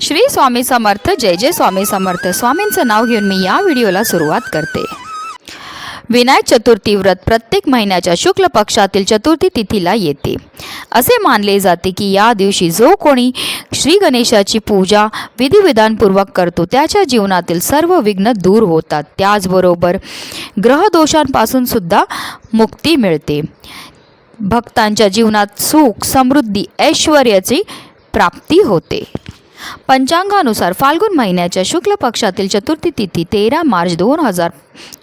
श्री स्वामी समर्थ जय जय स्वामी समर्थ. स्वामींचं नाव घेऊन मी या व्हिडिओला सुरुवात करते. विनायक चतुर्थी व्रत प्रत्येक महिन्याच्या शुक्ल पक्षातील चतुर्थी तिथीला येते. असे मानले जाते की या दिवशी जो कोणी श्री गणेशाची पूजा विधिविधानपूर्वक करतो त्याच्या जीवनातील सर्व विघ्न दूर होतात. त्याचबरोबर ग्रहदोषांपासून सुद्धा मुक्ती मिळते. भक्तांच्या जीवनात सुख समृद्धी ऐश्वर्याची प्राप्ती होते. पंचांगानुसार फाल्गुन महिन्याच्या शुक्ल पक्षातील चतुर्थी तिथी तेरा मार्च दोन हजार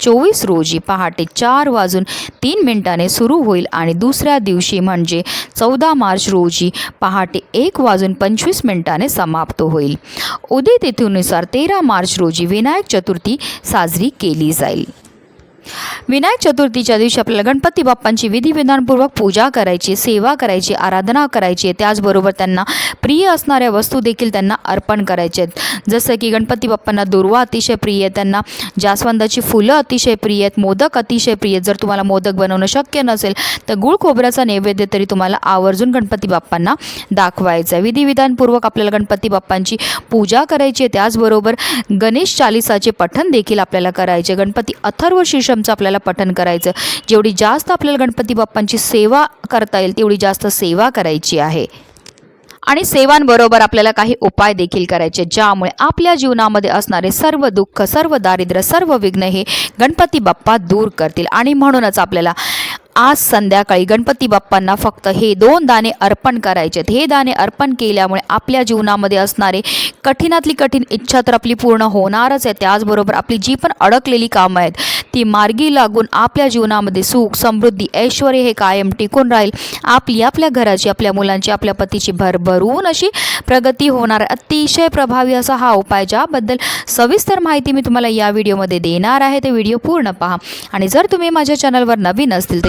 चोवीस रोजी पहाटे चार वाजून तीन मिनिटाने सुरू होईल आणि दुसऱ्या दिवशी म्हणजे चौदा मार्च रोजी पहाटे एक वाजून पंचवीस मिनिटाने समाप्त होईल. उदय तिथीनुसार तेरा मार्च रोजी विनायक चतुर्थी साजरी केली जाईल. विनायक चतुर्थीच्या दिवशी आपल्याला गणपती बाप्पांची विधिविधानपूर्वक पूजा करायची सेवा करायची आराधना करायची. आहे त्याचबरोबर त्यांना प्रिय असणाऱ्या वस्तू देखील त्यांना अर्पण करायचे. आहेत जसं की गणपती बाप्पांना दुर्वा अतिशय प्रिय आहे त्यांना जास्वंदाची फुलं अतिशय प्रिय आहेत मोदक अतिशय प्रिय आहेत. जर तुम्हाला मोदक बनवणं शक्य नसेल तर गुळ खोबऱ्याचा नैवेद्य तरी तुम्हाला आवर्जून गणपती बाप्पांना दाखवायचा आहे. विधिविधानपूर्वक आपल्याला गणपती बाप्पांची पूजा करायची आहे. त्याचबरोबर गणेश चालिसाचे पठण देखील आपल्याला करायचे गणपती अथर्व शीर्षमचं आपल्याला पठण करायचं. जेवढी जास्त आपल्याला गणपती बाप्पांची सेवा करता येईल तेवढी जास्त सेवा करायची आहे. आणि सेवांबरोबर आपल्याला काही उपाय देखील करायचे ज्यामुळे आपल्या जीवनामध्ये असणारे सर्व दुःख सर्व दारिद्र्य सर्व विघ्न हे गणपती बाप्पा दूर करतील. आणि म्हणूनच आपल्याला आज संध्याकाळी गणपती बाप्पांना फक्त हे दोन दाणे अर्पण करायचे आहेत. हे दाणे अर्पण केल्यामुळे आपल्या जीवनामध्ये असणारे कठीणातली कठीण इच्छा तर आपली पूर्ण होणारच आहे. त्याचबरोबर आपली जी पण अडकलेली कामं आहेत ती मार्गी लागून आपल्या जीवनामध्ये सुख समृद्धी ऐश्वर हे कायम टिकून राहील. आपली आपल्या घराची आपल्या मुलांची आपल्या पतीची भरभरून अशी प्रगती होणार अतिशय प्रभावी असा हा उपाय ज्याबद्दल सविस्तर माहिती मी तुम्हाला या व्हिडिओमध्ये देणार आहे. ते व्हिडिओ पूर्ण पहा. आणि जर तुम्ही माझ्या चॅनलवर नवीन असतील तर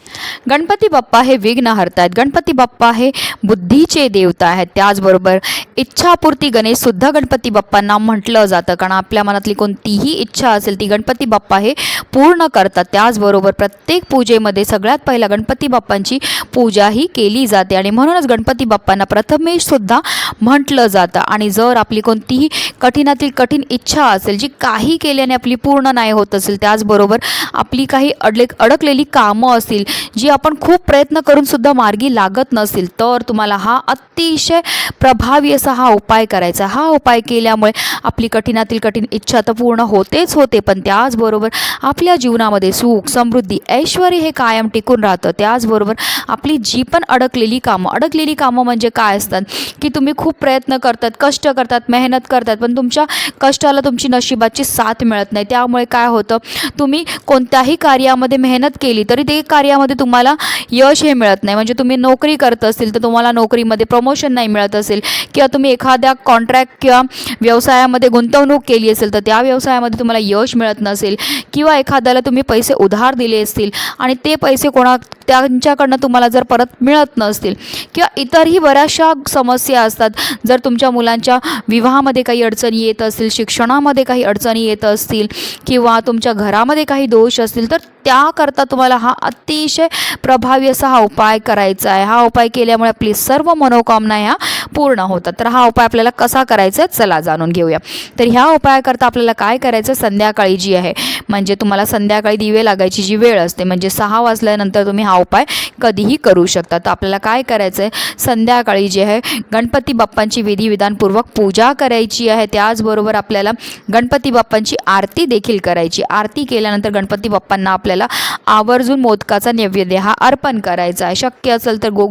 गणपती बाप्पा हे विघ्न हरतायत. गणपती बाप्पा हे बुद्धीचे देवता आहेत. त्याचबरोबर इच्छापूर्ती गणेशसुद्धा गणपती बाप्पांना म्हटलं जातं. कारण आपल्या मनातली कोणतीही इच्छा असेल ती गणपती बाप्पा हे पूर्ण करतात. त्याचबरोबर प्रत्येक पूजेमध्ये सगळ्यात पहिला गणपती बाप्पांची पूजा ही केली जाते. आणि म्हणूनच गणपती बाप्पांना प्रथमेशसुद्धा म्हटलं जातं. आणि जर आपली कोणतीही कठीणातील कठीण इच्छा असेल जी काही केल्याने आपली पूर्ण नाही होत असेल त्याचबरोबर आपली काही अडले अडकलेली कामं असतील जी आपण खूप प्रयत्न करूनसुद्धा मार्गी लागत नसेल तर तुम्हाला हा अतिशय प्रभावी असा हा उपाय करायचा. हा उपाय केल्यामुळे आपली कठीणातील कठीण इच्छा तर पूर्ण होतेच होते पण त्याचबरोबर आपल्या जीवनामध्ये सुख समृद्धी ऐश्वर हे कायम टिकून राहतं. त्याचबरोबर आपली जी पण अडकलेली कामं अडकलेली कामं म्हणजे काय असतात? की तुम्ही खूप प्रयत्न करतात कष्ट करतात मेहनत करतात पण तुमच्या कष्टाला तुमची नशिबाची साथ मिळत नाही. त्यामुळे काय होतं? तुम्ही कोणत्याही कार्यामध्ये मेहनत केली तरी ते कार्यामध्ये तुम्हाला यश हे मिळत नाही. म्हणजे तुम्ही नोकरी करत असतील तर तुम्हाला नोकरीमध्ये प्रमोशन नाही मिळत असेल किंवा तुम्ही एखाद्या कॉन्ट्रॅक्ट किंवा व्यवसायामध्ये गुंतवणूक केली असेल तर त्या व्यवसायामध्ये तुम्हाला यश मिळत नसेल किंवा एखाद्याला तुम्ही पैसे उधार दिले असतील आणि ते पैसे कोणा त्यांच्याकडनं तुम्हाला जर परत मिळत नसतील किंवा इतरही बऱ्याचशा समस्या असतात जर तुमच्या मुलांच्या विवाहामध्ये काही अडचणी येत असतील शिक्षणामध्ये काही अडचणी येत असतील किंवा तुमच्या घरामध्ये काही दोष असतील तर त्याकरता तुम्हाला हा अतिशय प्रभावी असा हा उपाय करायचा आहे. हा उपाय केल्यामुळे आपली सर्व मनोकामना ह्या पूर्ण होतात. तर हा उपाय आपल्याला कसा करायचा आहे चला जाणून घेऊया. तर ह्या उपायाकरता आपल्याला काय करायचं संध्याकाळी जी आहे म्हणजे तुम्हाला संध्याकाळी दिवे लागायची जी वेळ असते म्हणजे सहा वाजल्यानंतर तुम्ही हा उपाय कधीही करू शकता. तर आपल्याला काय करायचं आहे संध्याकाळी जे आहे गणपती बाप्पांची विधिविधानपूर्वक पूजा करायची आहे. त्याचबरोबर आपल्याला गणपती बाप्पांची आरती देखील करायची. आरती केल्यानंतर गणपती बाप्पांना आपल्याला आवर्जून मोदकाचा नैवेद्य हा अर्पण करायचा आहे. शक्य असेल तर गो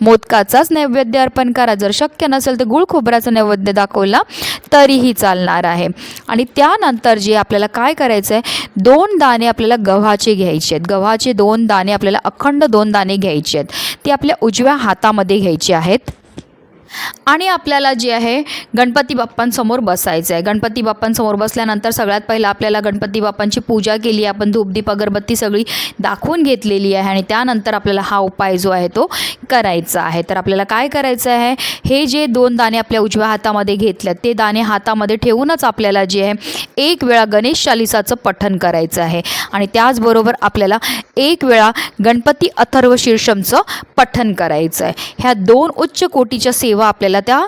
मोदकाचाच नैवेद्य अर्पण करा. जर शक्य नसेल तर गुळ खोबऱ्याचा नैवेद्य दाखवला तरीही चालणार आहे. आणि त्यानंतर जे आपल्याला काय करायचं आहे दोन दाणे आपल्याला गव्हाचे घ्यायचे आहेत. गव्हाचे दोन दाणे आपल्याला अखंड दोन दाणे घ्यायचे आहेत. ते आपल्या उजव्या हातामध्ये घ्यायचे आहेत. आणि आपल्याला जे आहे गणपती बाप्पांसमोर बसायचं आहे. गणपती बाप्पांसमोर बसल्यानंतर सगळ्यात पहिलं आपल्याला गणपती बाप्पांची पूजा केली आपण धूपदीप अगरबत्ती सगळी दाखवून घेतलेली आहे आणि त्यानंतर आपल्याला हा उपाय जो आहे तो करायचा आहे. तर आपल्याला काय करायचं आहे? हे जे दोन दाणे आपल्या उजव्या हातामध्ये घेतल्यात ते दाणे हातामध्ये ठेवूनच आपल्याला जे आहे एक वेळा गणेश चालिसाचं पठन करायचं आहे. आणि त्याचबरोबर आपल्याला एक वेळा गणपती अथर्व शीर्षमचं पठन करायचं आहे. ह्या दोन उच्च कोटीच्या सेवा आपल्याला त्या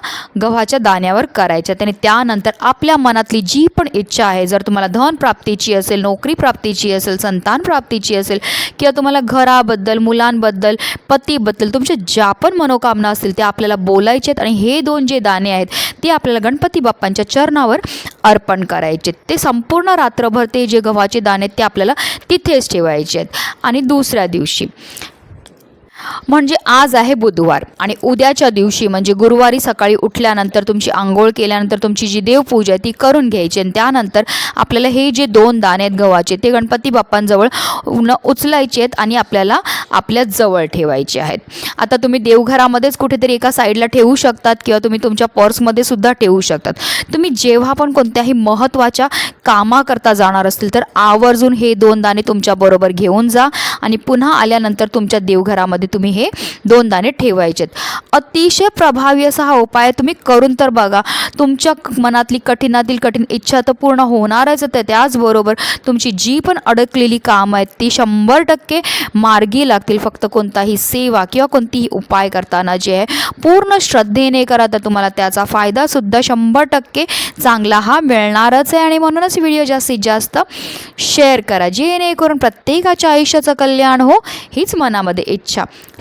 गव्हाच्या दाण्यावर करायच्या. आणि त्यानंतर आपल्या मनातली जी पण इच्छा आहे जर तुम्हाला धन प्राप्तीची असेल नोकरी प्राप्तीची असेल संतान प्राप्तीची असेल किंवा तुम्हाला घराबद्दल मुलांबद्दल पतीबद्दल तुमच्या ज्या पण मनोकामना असतील त्या आपल्याला बोलायचे आहेत आणि हे दोन जे दाणे आहेत ते आपल्याला गणपती बाप्पांच्या चरणावर अर्पण करायचे ते संपूर्ण रात्रभर ते जे गव्हाचे दाणे आहेत ते आपल्याला तिथेच ठेवायचे आहेत. आणि दुसऱ्या दिवशी म्हणजे आज आहे बुधवार आणि उद्याच्या दिवशी म्हणजे गुरुवारी सकाळी उठल्यानंतर तुमची आंघोळ केल्यानंतर तुमची जी देवपूजा आहे ती करून घ्यायची आणि त्यानंतर आपल्याला हे जे दोन दाणे आहेत गव्हाचे ते गणपती बाप्पांजवळ न उचलायचे आहेत आणि आपल्याला आपल्या जवळ ठेवायचे आहेत. आता तुम्ही देवघरामध्येच कुठेतरी एका साईडला ठेवू शकतात किंवा तुम्ही तुमच्या पर्समध्ये सुद्धा ठेवू शकतात. तुम्ही जेव्हा पण कोणत्याही महत्त्वाच्या कामाकरता जाणार असतील तर आवर्जून हे दोन दाणे तुमच्याबरोबर घेऊन जा आणि पुन्हा आल्यानंतर तुमच्या देवघरामध्ये तुम्ही हे दोन दाणे ठेवायचे अतिशय प्रभावी असा हा उपाय तुम्ही करून तर बघा. तुमच्या मनातली कठीणातील कठीण इच्छा तर पूर्ण होणारच आहे. त्याचबरोबर तुमची जी पण अडकलेली कामं आहेत ती शंभर टक्के मार्गी लागतील. फक्त कोणताही सेवा किंवा कोणतीही उपाय करताना जे आहे पूर्ण श्रद्धेने करा. तर तुम्हाला त्याचा फायदासुद्धा शंभर टक्के चांगला हा मिळणारच आहे. आणि म्हणूनच व्हिडिओ जास्तीत जास्त शेअर करा. जेणेकरून प्रत्येकाच्या आयुष्याचं कल्याण हो हीच मनामध्ये इच्छा.